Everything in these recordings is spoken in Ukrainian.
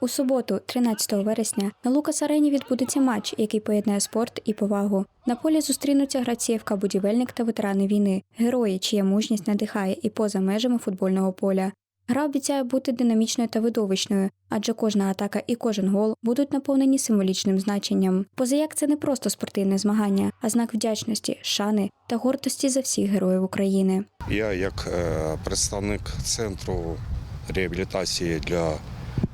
У суботу, 13 вересня, на Лукас Арені відбудеться матч, який поєднає спорт і повагу. На полі зустрінуться гравці ФК Будівельник та ветерани війни, герої, чия мужність надихає і поза межами футбольного поля. Гра обіцяє бути динамічною та видовищною, адже кожна атака і кожен гол будуть наповнені символічним значенням. Позаяк це не просто спортивне змагання, а знак вдячності, шани та гордості за всіх героїв України. Я як е, представник центру реабілітації для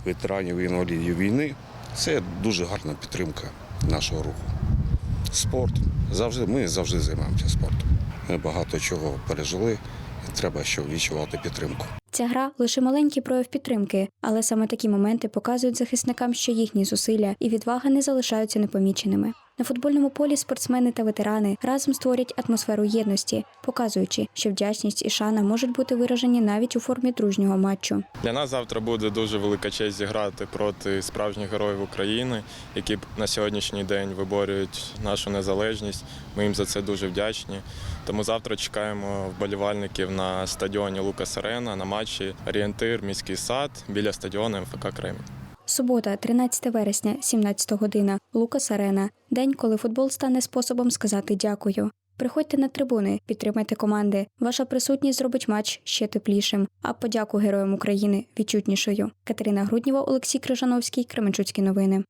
ветеранів і інвалідів війни, це дуже гарна підтримка нашого руху. Спорт. Завжди, ми завжди займаємося спортом. Ми багато чого пережили, і треба щоб відчувати підтримку. Ця гра лише маленький прояв підтримки, але саме такі моменти показують захисникам, що їхні зусилля і відвага не залишаються непоміченими. На футбольному полі спортсмени та ветерани разом створять атмосферу єдності, показуючи, що вдячність і шана можуть бути виражені навіть у формі дружнього матчу. Для нас завтра буде дуже велика честь зіграти проти справжніх героїв України, які на сьогоднішній день виборюють нашу незалежність. Ми їм за це дуже вдячні. Тому завтра чекаємо вболівальників на стадіоні Лукас Арена на матчі Орієнтир, міський сад біля стадіону МФК Кремінь. Субота, 13 вересня, 17 година, Лукас Арена. День, коли футбол стане способом сказати дякую. Приходьте на трибуни, підтримайте команди. Ваша присутність зробить матч ще теплішим, а подяку героям України відчутнішою. Катерина Грудніва, Олексій Крижановський, Кременчуцькі новини.